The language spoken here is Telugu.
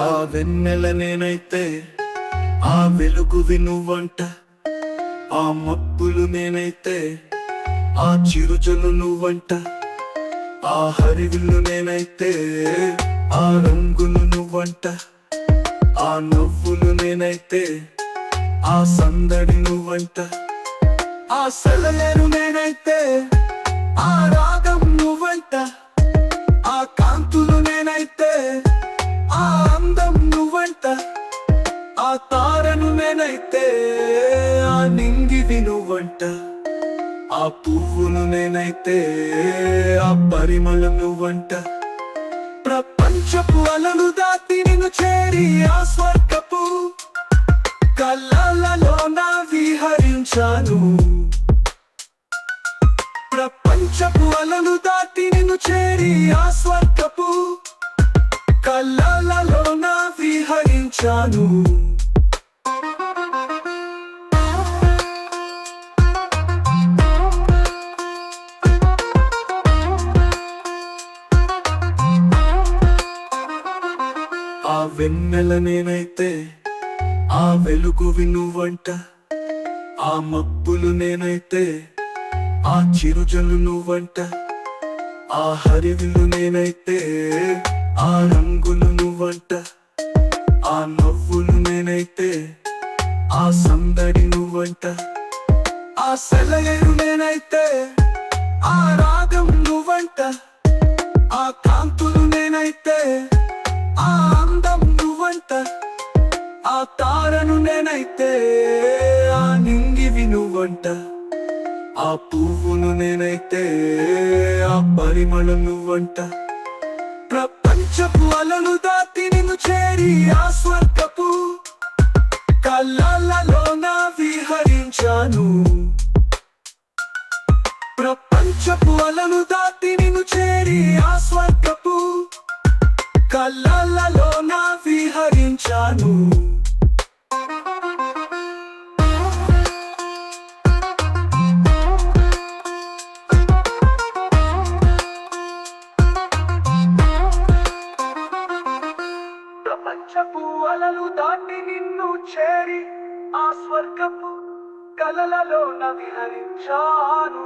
ఆ వెన్నెల నేనైతే ఆ వెలుగువి నువ్వంట ఆ మబ్బులు నేనైతే ఆ చిరుజలు నువ్వంట. ఆ హరివిల్లు నేనైతే ఆ రంగులు నువ్వంట. ఆ నవ్వులు నేనైతే ఆ సందడి నువ్వంట. ఆ సెలయేరు నేనైతే ఆ నువ్వంట ఆ పువ్వును నేనైతే ఆ పరిమళం నువ్వంట ప్రపంచపు అలలు దాటి నిన్ను చేరి ఆ స్వర్గపు కళ్ళలలో నా విహరించాను ప్రపంచపు అలలు దాటి నిన్ను చేరి ఆ స్వర్గపు కళ్ళలలో నా విహరించాను ఆ వెన్నెల నేనైతే ఆ వెలుగువి నువ్వంట ఆ మబ్బులు నేనైతే ఆ చిరుజలు నువ్వంట. ఆ హరివిలు నేనైతే ఆ రంగులు నువ్వంట. ఆ నవ్వులు నేనైతే ఆ సందడి నువ్వంట. ఆ సెలయేరు నేనైతే నింగివి ఆ పువ్వును నేనైతే ఆ పరిమళం నువ్వంట ప్రపంచపు అలలు దాటి నిన్ను చేరి ఆ స్వర్గపు కళ్ళ ప్రపంచపు అలలు దాటి నిన్ను చేరి ఆ స్వర్గపు కలలలో విహరించాను